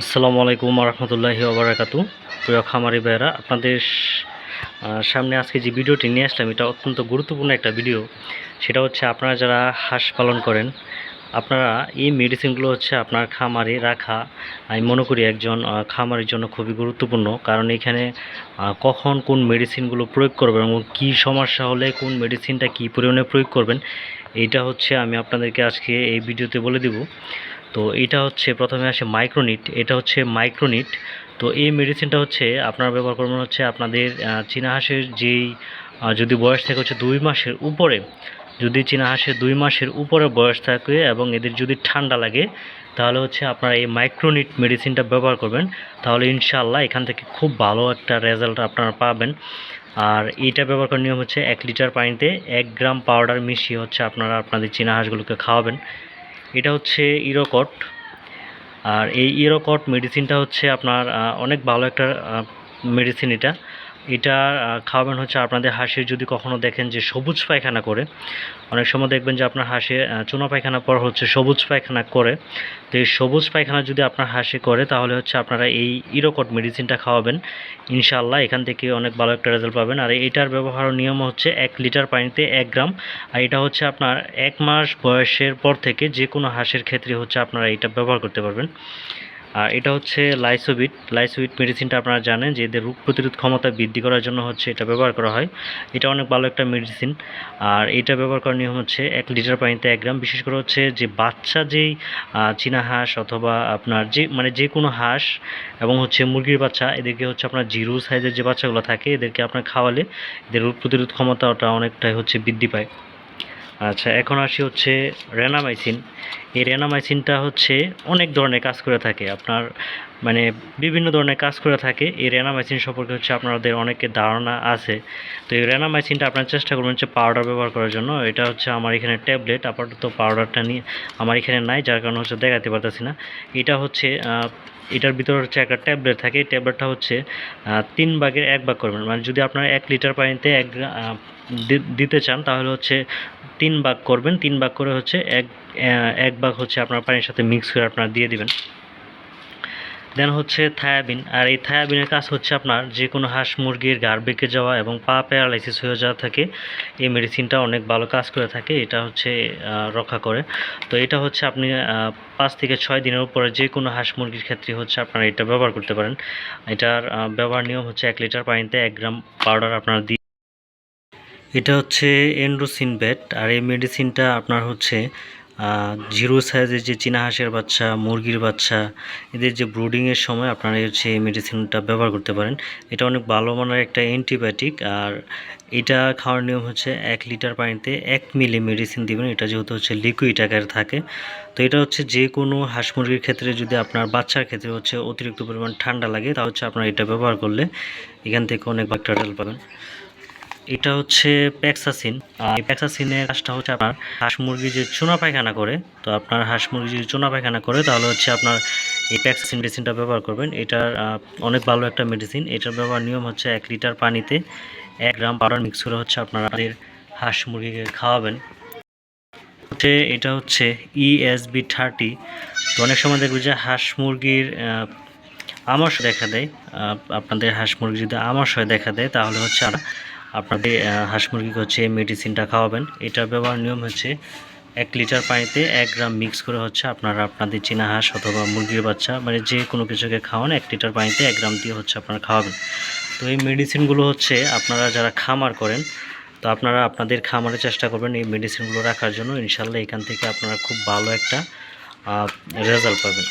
আসসালামু আলাইকুম রহমতুল্লাহি ওবরাকাতু প্রিয় খামারি ভাইয়েরা, আপনাদের সামনে আজকে যে ভিডিওটি নিয়ে আসলাম, এটা অত্যন্ত গুরুত্বপূর্ণ একটা ভিডিও। সেটা হচ্ছে আপনারা যারা হাঁস পালন করেন, আপনারা এই মেডিসিনগুলো হচ্ছে আপনার খামারে রাখা, আমি মনে করি একজন খামারের জন্য খুবই গুরুত্বপূর্ণ। কারণ এখানে কখন কোন মেডিসিনগুলো প্রয়োগ করবেন এবং কী সমস্যা হলে কোন মেডিসিনটা কী পরিমাণে প্রয়োগ করবেন এইটা হচ্ছে আমি আপনাদেরকে আজকে এই ভিডিওতে বলে দিব। তো এটা হচ্ছে প্রথমে আসে মাইক্রোনিট এটা হচ্ছে মাইক্রোনিট তো এই মেডিসিনটা হচ্ছে আপনারা ব্যবহার করবেন হচ্ছে আপনাদের চীনা হাঁসের যেই যদি বয়স থাকে হচ্ছে দুই মাসের উপরে, যদি চীনা হাঁসের দুই মাসের উপরে বয়স থাকে এবং এদের যদি ঠান্ডা লাগে, তাহলে হচ্ছে আপনারা এই মাইক্রোনিট মেডিসিনটা ব্যবহার করবেন। তাহলে ইনশাল্লাহ এখান থেকে খুব ভালো একটা রেজাল্ট আপনারা পাবেন। আর এটা ব্যবহার করার নিয়ম হচ্ছে এক লিটার পানিতে এক গ্রাম পাউডার মিশিয়ে হচ্ছে আপনারা আপনাদের চীনা হাঁসগুলোকে খাওয়াবেন। এটা হচ্ছে ইরোকট। আর এই ইরোকট মেডিসিনটা হচ্ছে আপনার অনেক ভালো একটা মেডিসিন এটা। এটা খাওয়াবেন হচ্ছে আপনাদের হাঁসের যদি কখনো দেখেন যে সবুজ পায়খানা করে, অনেক সময় দেখবেন যে আপনার হাঁসে চুনা পায়খানা পর হচ্ছে সবুজ পায়খানা করে। তো এই সবুজ পায়খানা যদি আপনার হাঁসে করে, তাহলে হচ্ছে আপনারা এই ইরোকট মেডিসিনটা খাওয়াবেন। ইনশাআল্লাহ এখান থেকে অনেক ভালো একটা রেজাল্ট পাবেন। আর এটার ব্যবহার নিয়ম হচ্ছে এক লিটার পানিতে এক গ্রাম। আর এটা হচ্ছে আপনার এক মাস বয়সের পর থেকে যে কোনো হাঁসের ক্ষেত্রে হচ্ছে আপনারা এটা ব্যবহার করতে পারবেন। আর এটা হচ্ছে লাইসোবিট। লাইসোবিট মেডিসিনটা আপনারা জানেন যে এদের রোগ প্রতিরোধ ক্ষমতা বৃদ্ধি করার জন্য হচ্ছে এটা ব্যবহার করা হয়। এটা অনেক ভালো একটা মেডিসিন। আর এটা ব্যবহার করার নিয়ম হচ্ছে এক লিটার পানিতে এক গ্রাম। বিশেষ করে হচ্ছে যে বাচ্চা যেই চীনা হাঁস অথবা আপনার যে মানে যে কোনো হাঁস এবং হচ্ছে মুরগির বাচ্চা, এদেরকে হচ্ছে আপনার জিরো সাইজের যে বাচ্চাগুলো থাকে, এদেরকে আপনার খাওয়ালে এদের রোগ প্রতিরোধ ক্ষমতাটা অনেকটাই হচ্ছে বৃদ্ধি পায়। আচ্ছা এখন আসি হচ্ছে রেনামাইসিন। এই রেনামাইসিনটা হচ্ছে অনেক ধরনের কাজ করে থাকে। আপনার মানে বিভিন্ন ধরনের কাজ করে থাকে। এই রেনামাইসিন সম্পর্কে হচ্ছে আপনাদের অনেকের ধারণা আছে। তো এই রেনামাইসিনটা আপনার চেষ্টা করবেন হচ্ছে পাউডার ব্যবহার করার জন্য। এটা হচ্ছে আমার এখানে ট্যাবলেট। আপাতত পাউডারটা নিয়ে আমার এখানে নাই, যার কারণে হচ্ছে দেখাতে পারতেছি না। এটা হচ্ছে এটার ভিতরে হচ্ছে একটা ট্যাবলেট থাকে। এই ট্যাবলেটটা হচ্ছে তিন ভাগের এক ভাগ করবেন। মানে যদি আপনার এক লিটার পানিতে এক দিতে চান, তাহলে হচ্ছে তিন ভাগ করবেন। তিন ভাগ করে হচ্ছে এক এক ভাগ হচ্ছে আপনার পানির সাথে মিক্স করে আপনারা দিয়ে দিবেন। দেন হচ্ছে থায়াবিন আর এই থায়াবিনের কাজ হচ্ছে আপনার যে কোনো হাঁস মুরগির গাড় বেঁকে যাওয়া এবং পা প্যারালাইসিস হয়ে যাওয়া থাকে, এই মেডিসিনটা অনেক ভালো কাজ করে থাকে, এটা হচ্ছে রক্ষা করে। তো এটা হচ্ছে আপনি পাঁচ থেকে ছয় দিনের উপরে যে কোনো হাঁস মুরগির ক্ষেত্রে হচ্ছে আপনারা এটা ব্যবহার করতে পারেন। এটার ব্যবহার নিয়ম হচ্ছে এক লিটার পানিতে এক গ্রাম পাউডার আপনারা দিয়ে এটা হচ্ছে এন্ড্রোসিন বেট আর এই মেডিসিনটা আপনার হচ্ছে জিরো সাইজের যে চীনা হাঁসের বাচ্চা, মুরগির বাচ্চা, এদের যে ব্রুডিংয়ের সময় আপনারা হচ্ছে এই মেডিসিনটা ব্যবহার করতে পারেন। এটা অনেক ভালো মানের একটা অ্যান্টিবায়োটিক আর এটা খাওয়ার নিয়ম হচ্ছে এক লিটার পানিতে এক মিলি মেডিসিন দিবেন। এটা যেহেতু হচ্ছে লিকুইড আকারে থাকে। তো এটা হচ্ছে যে কোনো হাঁস মুরগির ক্ষেত্রে যদি আপনার বাচ্চার ক্ষেত্রে হচ্ছে অতিরিক্ত পরিমাণ ঠান্ডা লাগে তা হচ্ছে আপনারা এটা ব্যবহার করলে এখান থেকে অনেক ব্যাকটেরিয়াল পাবেন। এটা হচ্ছে প্যাক্সাসিন এই প্যাক্সাসিনের কাজটা হচ্ছে আপনার হাঁস মুরগি যে চুনা পায়খানা করে তো আপনার হাঁস মুরগি যদি চুনা পায়খানা করে তাহলে হচ্ছে আপনার এই প্যাক্সাসিন মেডিসিনটা ব্যবহার করবেন। এটার অনেক ভালো একটা মেডিসিন এটার ব্যবহার নিয়ম হচ্ছে এক লিটার পানিতে এক গ্রাম পাউডার মিক্স করে হচ্ছে আপনারা আপনাদের হাঁস মুরগিকে খাওয়াবেন। হচ্ছে এটা হচ্ছে E ইএসবি থার্টি তো অনেক সময় দেখবে যে হাঁস মুরগির আহ, আমাশ দেখা দেয়। আপনাদের হাঁস মুরগি যদি আমাশ হয়ে দেখা দেয় তাহলে হচ্ছে আর আপনাদের হাঁস মুরগিকে হচ্ছে এই মেডিসিনটা খাওয়াবেন। এটার ব্যবহার নিয়ম হচ্ছে এক লিটার পানিতে এক গ্রাম মিক্স করে হচ্ছে আপনারা আপনাদের চীনা হাঁস অথবা মুরগির বাচ্চা মানে যে কোনো কিছুকে খাওয়ান, এক লিটার পানিতে এক গ্রাম দিয়ে হচ্ছে আপনারা খাওয়াবেন। তো এই মেডিসিনগুলো হচ্ছে আপনারা যারা খামার করেন, তো আপনারা আপনাদের খামারে চেষ্টা করবেন এই মেডিসিনগুলো রাখার জন্য। ইনশাল্লাহ এখান থেকে আপনারা খুব ভালো একটা রেজাল্ট পাবেন।